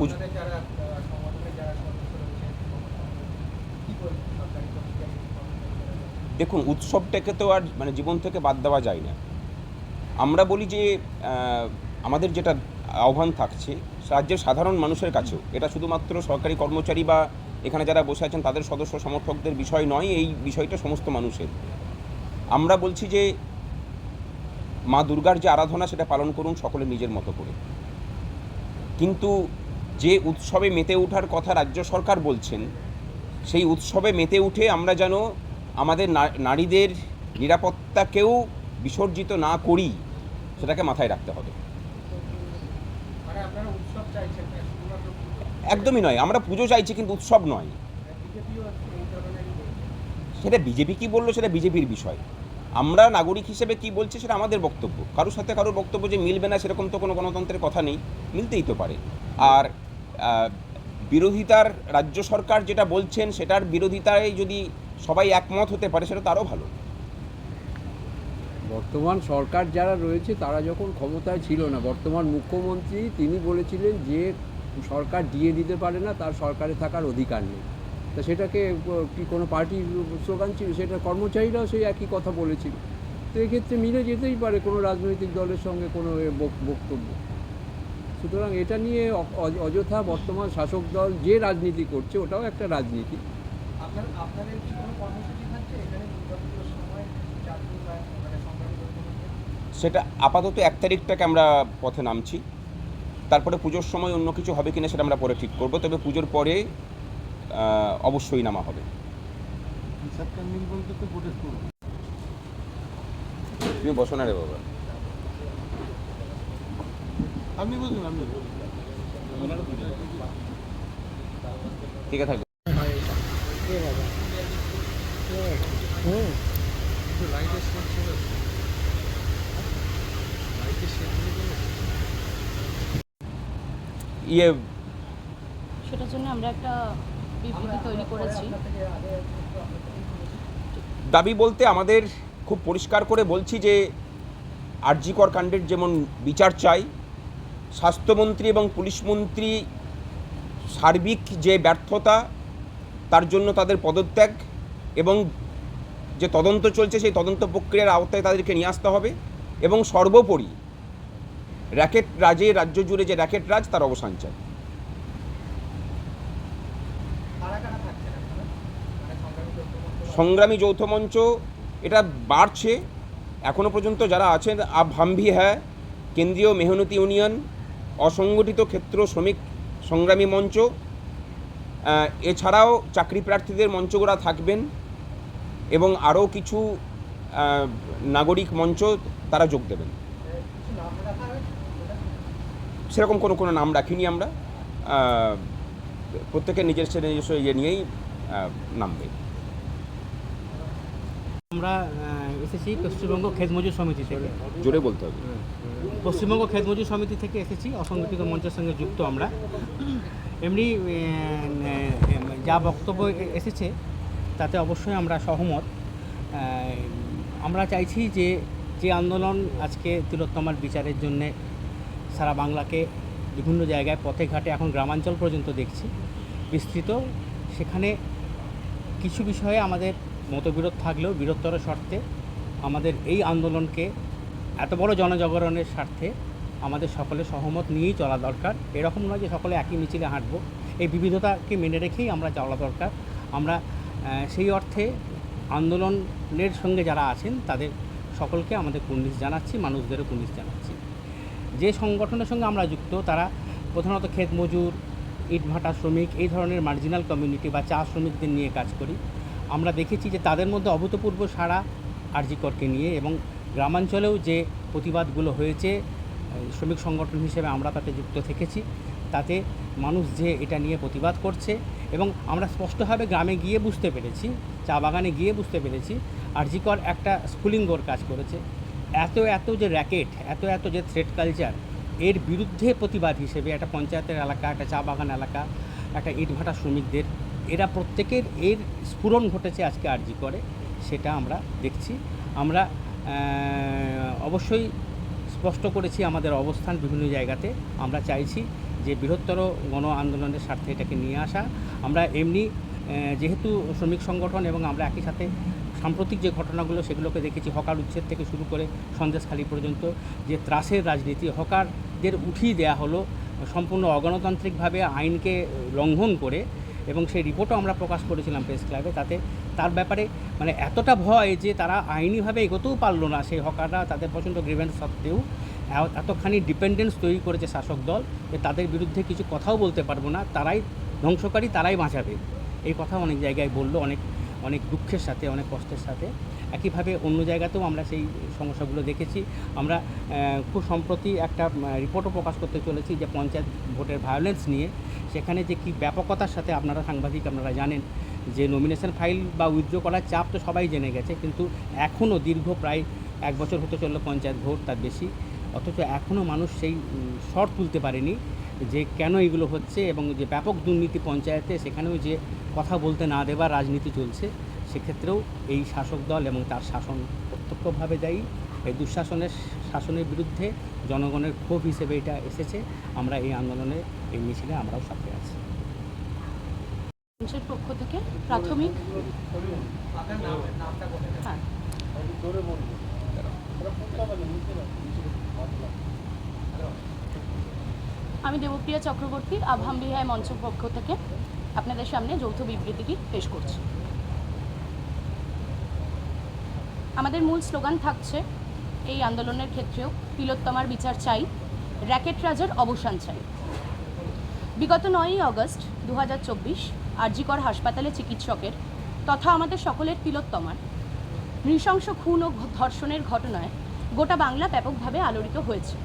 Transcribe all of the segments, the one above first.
পুজো? দেখুন উৎসবটাকে তো আর মানে জীবন থেকে বাদ দেওয়া যায় না। আমরা বলি যে আমাদের যেটা আহ্বান থাকছে রাজ্যের সাধারণ মানুষের কাছেও এটা শুধুমাত্র সরকারি কর্মচারী বা এখানে যারা বসে আছেন তাদের সদস্য সমর্থকদের বিষয় নয় এই বিষয়টা সমস্ত মানুষের। আমরা বলছি যে মা দুর্গার যে আরাধনা সেটা পালন করুন সকলে নিজের মতো করে। কিন্তু যে উৎসবে মেতে ওঠার কথা রাজ্য সরকার বলছেন সেই উৎসবে মেতে উঠে আমরা যেন আমাদের নারীদের নিরাপত্তাকেও বিসর্জিত না করি সেটাকে মাথায় রাখতে হবে। মানে একদমই নয় আমরা পুজো চাইছি কিন্তু উৎসব নয়। বলছে সেটা বিজেপি কি বলল সেটা বিজেপির বিষয়। আমরা নাগরিক হিসেবে কি বলছি সেটা আমাদের বক্তব্য। কারোর সাথে কারোর বক্তব্য যে মিলবে না সেরকম তো কোনো গণতন্ত্রের কথা নেই মিলতেই তো পারে। আর বিরোধিতার রাজ্য সরকার যেটা বলছেন, সেটার বিরোধিতায় যদি সবাই একমত হতে পারে, সেটা তারও ভালো। বর্তমান সরকার যারা রয়েছে, তারা যখন ক্ষমতায় ছিল না, বর্তমান মুখ্যমন্ত্রী তিনি বলেছিলেন যে সরকার দিয়ে দিতে পারে না, তার সরকারে থাকার অধিকার নেই। তা সেটাকে কি কোনো পার্টির স্লোগান ছিল? সেটা কর্মচারীরাও সেই একই কথা বলেছিল। তো এক্ষেত্রে মিলে যেতেই পারে কোনো রাজনৈতিক দলের সঙ্গে কোনো বক্তব্য। সুতরাং এটা নিয়ে অযথা বর্তমান শাসক দল যে রাজনীতি করছে ওটাও একটা রাজনীতি। মানে সেটা আপাতত এক তারিখটাকে আমরা পথে নামছি। তারপরে পুজোর সময় অন্য কিছু হবে কিনা সেটা আমরা পরে ঠিক করব তবে পুজোর পরে অবশ্যই নামা হবে। তুমি বসো না রে বাবা। আপনি বুঝুন আপনি ঠিক আছে ইয়ে সেটার জন্য আমরা একটা বিবৃতি তৈরি করেছি। দাবি বলতে আমাদের খুব পরিষ্কার করে বলছি যে আরজিকর কাণ্ডের যেমন বিচার চাই স্বাস্থ্যমন্ত্রী এবং পুলিশ মন্ত্রী সার্বিক যে ব্যর্থতা, তার জন্য তাদের পদত্যাগ এবং যে তদন্ত চলছে, সেই তদন্ত প্রক্রিয়ার আওতায় তাদেরকে নিয়ে আসতে হবে এবং সর্বোপরি র্যাকেট রাজে, রাজ্য জুড়ে যে র্যাকেট রাজ, তার অবসান চাই। সংগ্রামী যৌথ মঞ্চ, এটা বাড়ছে। এখনও পর্যন্ত যারা আছেন আব হাম ভি হ্যায়, কেন্দ্রীয় মেহনতি ইউনিয়ন অসংগঠিত ক্ষেত্র শ্রমিক সংগ্রামী মঞ্চ এছাড়াও চাকরি প্রার্থীদের মঞ্চগুলো থাকবেন এবং আরও কিছু নাগরিক মঞ্চ তারা যোগ দেবেন? সেরকম কোনো কোনো নাম রাখিনি আমরা। প্রত্যেকের নিজস্ব নিজস্ব ইয়ে নিয়েই নামবে। আমরা এসেছি পশ্চিমবঙ্গ ক্ষেত মজুর সমিতি থেকে। জোরে বলতে হবে। পশ্চিমবঙ্গ ক্ষেত মজুর সমিতি থেকে এসেছি অসংগঠিত মঞ্চের সঙ্গে যুক্ত আমরা। এমনি যা বক্তব্য এসেছে, তাতে অবশ্যই আমরা সহমত। আমরা চাইছি যে যে আন্দোলন আজকে তিলোত্তমার বিচারের জন্যে সারা বাংলাকে বিভিন্ন জায়গায় পথে ঘাটে এখন গ্রামাঞ্চল পর্যন্ত দেখছি। বিস্তৃত, সেখানে কিছু বিষয়ে আমাদের মতবিরোধ থাকলেও বৃহত্তর শর্তে আমাদের এই আন্দোলনকে এত বড় জনজাগরণের স্বার্থে আমাদের সকলে সহমত নিয়েই চলা দরকার। এরকম নয় যে সকলে একই মিছিলে হাঁটবো। এই বিবিধতাকে মেনে রেখেই আমরা চলা দরকার। আমরা সেই অর্থে আন্দোলনের সঙ্গে যারা আছেন, তাদের সকলকে আমাদের কুর্নিশ জানাচ্ছি, মানুষদেরও কুর্নিশ জানাচ্ছি। যে সংগঠনের সঙ্গে আমরা যুক্ত, তারা প্রধানত ক্ষেত মজুর ইটভাটা শ্রমিক, এই ধরনের মার্জিনাল কমিউনিটি বা চা শ্রমিকদের নিয়ে কাজ করি। আমরা দেখেছি যে তাদের মধ্যে অভূতপূর্ব সাড়া আরজিকরকে নিয়ে এবং গ্রামাঞ্চলেও যে প্রতিবাদগুলো হয়েছে শ্রমিক সংগঠন হিসেবে আমরা তাতে যুক্ত থেকেছি। তাতে মানুষ যে এটা নিয়ে প্রতিবাদ করছে এবং আমরা স্পষ্টভাবে গ্রামে গিয়ে বুঝতে পেরেছি, চা বাগানে গিয়ে বুঝতে পেরেছি, আরজিকর একটা স্কুলিঙ্গর কাজ করেছে। এত এত যে র্যাকেট, এত এত যে থ্রেড কালচার, এর বিরুদ্ধে প্রতিবাদ হিসেবে একটা পঞ্চায়েতের এলাকা, একটা চা বাগান এলাকা, একটা ইটভাটা শ্রমিকদের, এরা প্রত্যেকের এর স্ফুরণ ঘটেছে আজকে আরজি করে সেটা আমরা দেখছি। আমরা অবশ্যই স্পষ্ট করেছি আমাদের অবস্থান বিভিন্ন জায়গাতে। আমরা চাইছি যে বৃহত্তর গণ আন্দোলনের স্বার্থে এটাকে নিয়ে আসা। আমরা এমনি যেহেতু শ্রমিক সংগঠন এবং আমরা একই সাথে সাম্প্রতিক যে ঘটনাগুলো সেগুলোকে দেখেছি, হকার উচ্ছেদ থেকে শুরু করে সন্দেশখালী পর্যন্ত, যে ত্রাসের রাজনীতি, হকারদের উঠিয়ে দেয়া হলো সম্পূর্ণ অগণতান্ত্রিকভাবে আইনকে লঙ্ঘন করে এবং সেই রিপোর্টও আমরা প্রকাশ করেছিলাম প্রেস ক্লাবে, তাতে তার ব্যাপারে মানে এতটা ভয় যে তারা আইনিভাবে এগোতেও পারল না। সেই হকাররা তাদের প্রচণ্ড গ্রিভেন্স সত্ত্বেও এতখানি ডিপেন্ডেন্স তৈরি করেছে শাসক দল যে তাদের বিরুদ্ধে কিছু কথাও বলতে পারব না। তারাই ধ্বংসকারী, তারাই বাঁচাবে। এই কথা অনেক জায়গায় বলল, অনেক অনেক দুঃখের সাথে, অনেক কষ্টের সাথে। একইভাবে অন্য জায়গাতেও আমরা সেই সমস্যাগুলো দেখেছি। আমরা খুব সম্প্রতি একটা রিপোর্টও প্রকাশ করতে চলেছি যে পঞ্চায়েত ভোটের ভায়োলেন্স নিয়ে। সেখানে যে কী ব্যাপকতার সাথে আপনারা সাংবাদিক, আপনারা জানেন যে নমিনেশন ফাইল বা উইথড্র করার চাপ তো সবাই জেনে গেছে, কিন্তু এখনও দীর্ঘ প্রায় এক বছর হতে চলল পঞ্চায়েত ভোট, তার বেশি। অথচ এখনও মানুষ সেই শর্ট তুলতে পারেনি যে কেন এগুলো হচ্ছে এবং যে ব্যাপক দুর্নীতি পঞ্চায়েতে সেখানেও যে কথা বলতে না দেবার রাজনীতি চলছে, সেক্ষেত্রেও এই শাসক দল এবং তার শাসন প্রত্যক্ষভাবে দায়ী। এই দুঃশাসনের শাসনের বিরুদ্ধে জনগণের ক্ষোভ হিসেবে এটা এসেছে। আমরা এই আন্দোলনে এই মিছিলে আমরাও সাথে আছি। পক্ষ থেকে প্রাথমিক হ্যাঁ। আমি দেবপ্রিয়া চক্রবর্তী, আভাম বিহায় মঞ্চের পক্ষ থেকে আপনাদের সামনে যৌথ বিবৃতিটি পেশ করছি। আমাদের মূল স্লোগান থাকছে, এই আন্দোলনের ক্ষেত্রেও তিলোত্তমার বিচার চাই, র্যাকেট রাজার অবসান চাই। বিগত নয়ই আগস্ট দু আরজিকর হাসপাতালে চিকিৎসকের, তথা আমাদের সকলের তিলোত্তমার। নৃশংস খুন ও ধর্ষণের ঘটনায় গোটা বাংলা ব্যাপকভাবে আলোড়িত হয়েছে।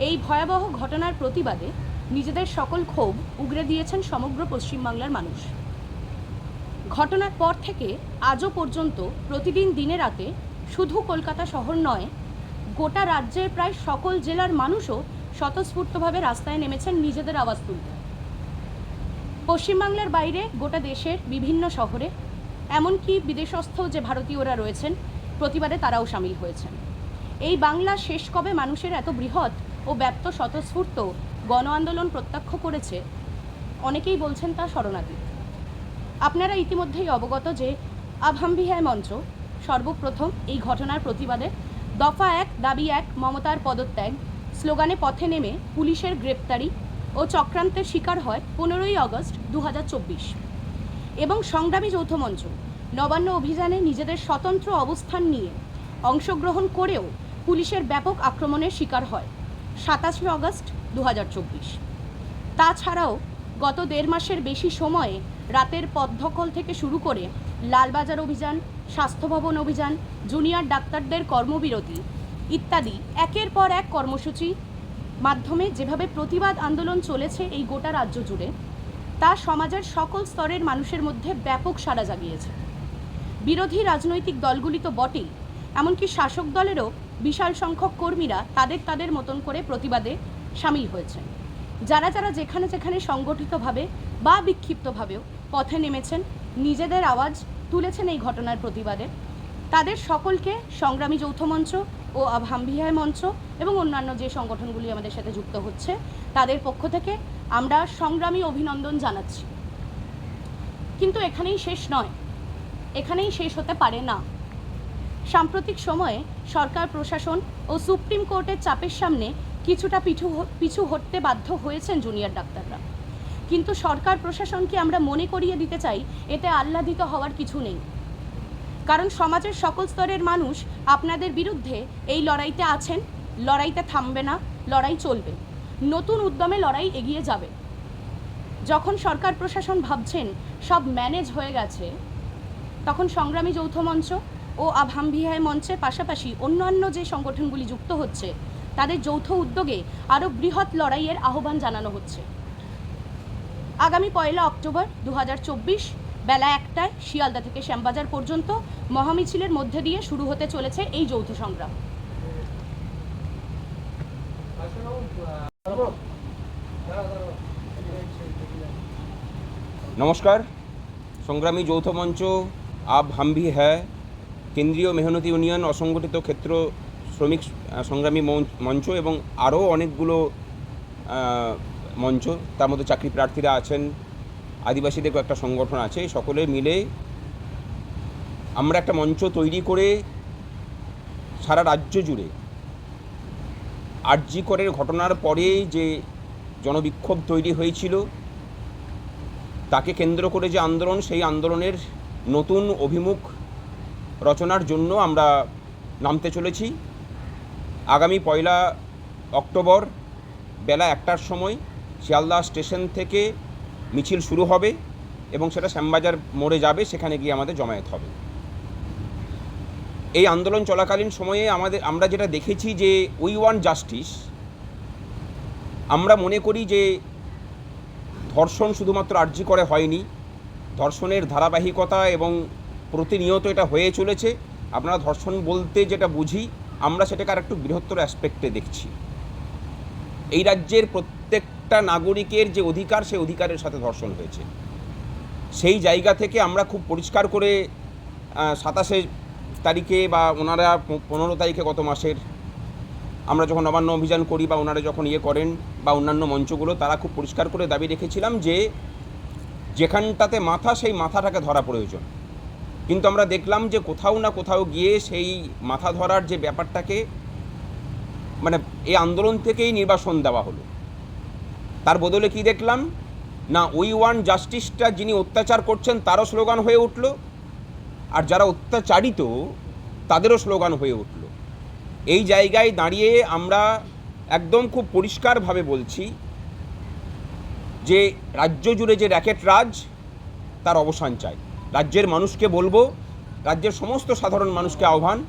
এই ভয়াবহ ঘটনার প্রতিবাদে নিজেদের সকল ক্ষোভ উগরে দিয়েছেন সমগ্র পশ্চিমবাংলার মানুষ। ঘটনার পর থেকে আজও পর্যন্ত প্রতিদিন দিনে রাতে শুধু কলকাতা শহর নয়, গোটা রাজ্যের প্রায় সকল জেলার মানুষও স্বতঃস্ফূর্তভাবে রাস্তায় নেমেছেন নিজেদের আওয়াজ তুলতে। পশ্চিমবাংলার বাইরে গোটা দেশের বিভিন্ন শহরে, এমনকি বিদেশস্থ যে ভারতীয়রা রয়েছেন, প্রতিবাদে তারাও সামিল হয়েছেন। এই বাংলা শেষ কবে মানুষের এত বৃহৎ ও ব্যাপ্ত স্বতঃস্ফূর্ত গণ আন্দোলন প্রত্যক্ষ করেছে, অনেকেই বলছেন তা শরণাতীত। আপনারা ইতিমধ্যেই অবগত যে আভাম্বিহায় মঞ্চ সর্বপ্রথম এই ঘটনার প্রতিবাদে দফা এক, দাবি এক, মমতার পদত্যাগ, স্লোগানে পথে নেমে পুলিশের গ্রেপ্তারি ও চক্রান্তের শিকার হয় পনেরোই আগস্ট দু এবং সংগ্রামী যৌথ মঞ্চ নবান্ন অভিযানে নিজেদের স্বতন্ত্র অবস্থান নিয়ে অংশগ্রহণ করেও পুলিশের ব্যাপক আক্রমণের শিকার হয় সাতাশে আগস্ট দু তাছাড়াও গত দেড় মাসের বেশি সময়ে রাতের পথদখল থেকে শুরু করে লালবাজার অভিযান, স্বাস্থ্যভবন অভিযান, জুনিয়র ডাক্তারদের কর্মবিরতি ইত্যাদি একের পর এক কর্মসূচি মাধ্যমে যেভাবে প্রতিবাদ আন্দোলন চলেছে এই গোটা রাজ্য জুড়ে, তা সমাজের সকল স্তরের মানুষের মধ্যে ব্যাপক সাড়া জাগিয়েছে। বিরোধী রাজনৈতিক দলগুলি তো বটেই, এমনকি শাসক দলেরও বিশাল সংখ্যক কর্মীরা তাদের তাদের মতন করে প্রতিবাদে সামিল হয়েছেন। যারা যারা যেখানে যেখানে সংগঠিতভাবে বা বিক্ষিপ্তভাবেও পথে নেমেছেন, নিজেদের আওয়াজ তুলেছেন এই ঘটনার প্রতিবাদে, তাদের সকলকে সংগ্রামী যৌথ মঞ্চ ও আভাম্বিহায় মঞ্চ এবং অন্যান্য যে সংগঠনগুলি আমাদের সাথে যুক্ত হচ্ছে, তাদের পক্ষ থেকে আমরা সংগ্রামী অভিনন্দন জানাচ্ছি। কিন্তু এখানেই শেষ নয়। এখানেই শেষ হতে পারে না। সাম্প্রতিক সময়ে সরকার, প্রশাসন ও সুপ্রিম কোর্টের চাপের সামনে কিছুটা পিছু পিছু হটতে বাধ্য হয়েছেন জুনিয়র ডাক্তাররা। কিন্তু সরকার, প্রশাসনকে আমরা মনে করিয়ে দিতে চাই, এতে আহ্লাদিত হওয়ার কিছু নেই। কারণ সমাজের সকল স্তরের মানুষ আপনাদের বিরুদ্ধে এই লড়াইতে আছেন, লড়াইতে থামবে না, লড়াই চলবে। নতুন উদ্যমে লড়াই এগিয়ে যাবে। যখন সরকার প্রশাসন ভাবছেন সব ম্যানেজ হয়ে গেছে, তখন সংগ্রামী যৌথ মঞ্চ ও আভাম্বিহায় মঞ্চের পাশাপাশি অন্যান্য যে সংগঠনগুলি যুক্ত হচ্ছে, তাদের যৌথ উদ্যোগে আরও বৃহৎ লড়াইয়ের আহ্বান জানানো হচ্ছে। আগামী পয়লা অক্টোবর দু হাজার চব্বিশ বেলা একটায় শিয়ালদা থেকে শ্যামবাজার পর্যন্ত মহামিছিলের মধ্যে দিয়ে শুরু হতে চলেছে এই যৌথ সংগ্রাম। নমস্কার। সংগ্রামী যৌথ মঞ্চ আব হামভি হ্যায়। কেন্দ্রীয় মেহনতি ইউনিয়ন অসংগঠিত ক্ষেত্র শ্রমিক সংগ্রামী মঞ্চ এবং আরও অনেকগুলো মঞ্চ। তার মধ্যে চাকরি প্রার্থীরা আছেন। আদিবাসীদের একটা সংগঠন আছে, সকলে মিলে আমরা একটা মঞ্চ তৈরি করে সারা রাজ্য জুড়ে আরজি করের ঘটনার পরে যে জনবিক্ষোভ তৈরি হয়েছিল, তাকে কেন্দ্র করে যে আন্দোলন, সেই আন্দোলনের নতুন অভিমুখ রচনার জন্য আমরা নামতে চলেছি। আগামী পয়লা অক্টোবর বেলা একটার সময় শিয়ালদা স্টেশন থেকে মিছিল শুরু হবে এবং সেটা শ্যামবাজার মোড়ে যাবে, সেখানে গিয়ে আমাদের জমায়েত হবে। এই আন্দোলন চলাকালীন সময়ে আমাদের, আমরা যেটা দেখেছি যে উই ওয়ান জাস্টিস, আমরা মনে করি যে ধর্ষণ শুধুমাত্র আর্জি করে হয়নি। ধর্ষণের ধারাবাহিকতা এবং প্রতিনিয়ত এটা হয়ে চলেছে। আপনারা ধর্ষণ বলতে যেটা বুঝি, আমরা সেটাকে আর একটু বৃহত্তর অ্যাসপেক্টে দেখছি। এই রাজ্যের প্রত্যেকটা নাগরিকের যে অধিকার, সেই অধিকারের সাথে ধর্ষণ হয়েছে। সেই জায়গা থেকে আমরা খুব পরিষ্কার করে সাতাশে তারিখে বা ওনারা পনেরো তারিখে গত মাসের আমরা যখন নবান্ন অভিযান করি বা ওনারা যখন ইয়ে করেন বা অন্যান্য মঞ্চগুলো, তারা খুব পরিষ্কার করে দাবি রেখেছিলাম যে যেখানটাতে মাথা, সেই মাথাটাকে ধরা প্রয়োজন। কিন্তু আমরা দেখলাম যে কোথাও না কোথাও গিয়ে সেই মাথা ধরার যে ব্যাপারটাকে মানে এই আন্দোলন থেকেই নির্বাসন দেওয়া হলো। তার বদলে কি দেখলাম? না, উই ওয়ান জাস্টিসটা যিনি অত্যাচার করছেন, তারও স্লোগান হয়ে উঠল। আর যারা অত্যাচারিত, তাদেরও স্লোগান হয়ে উঠল। এই জায়গায় দাঁড়িয়ে আমরা একদম খুব পরিষ্কারভাবে বলছি যে, রাজ্য জুড়ে যে র্যাকেট রাজ, তার অবসান চাই। রাজ্যের মানুষকে বলব, রাজ্যের সমস্ত সাধারণ মানুষকে আহ্বান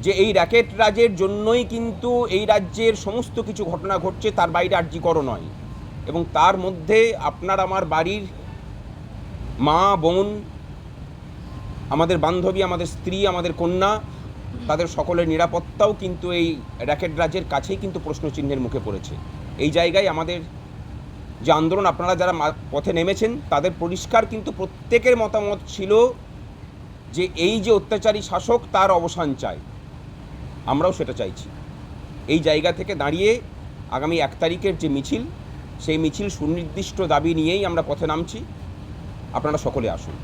যে, এই র্যাকেট রাজের জন্যই কিন্তু এই রাজ্যের সমস্ত কিছু ঘটনা ঘটছে, তার বাইরে আর্যিকরও নয়। এবং তার মধ্যে আপনার আমার বাড়ির মা, বোন, আমাদের বান্ধবী, আমাদের স্ত্রী, আমাদের কন্যা, তাদের সকলের নিরাপত্তাও কিন্তু এই র্যাকেট রাজের কাছেই কিন্তু প্রশ্নচিহ্নের মুখে পড়েছে। এই জায়গায় আমাদের যে আন্দোলন, আপনারা যারা পথে নেমেছেন, তাদের পরিষ্কার কিন্তু প্রত্যেকের মতামত ছিল যে এই যে অত্যাচারী শাসক, তার অবসান চাই আমরাও সেটা চাইছি। এই জায়গা থেকে দাঁড়িয়ে আগামী এক তারিখের যে মিছিল সেই মিছিল সুনির্দিষ্ট দাবি নিয়েই আমরা পথে নামছি। আপনারা সকলে আসুন।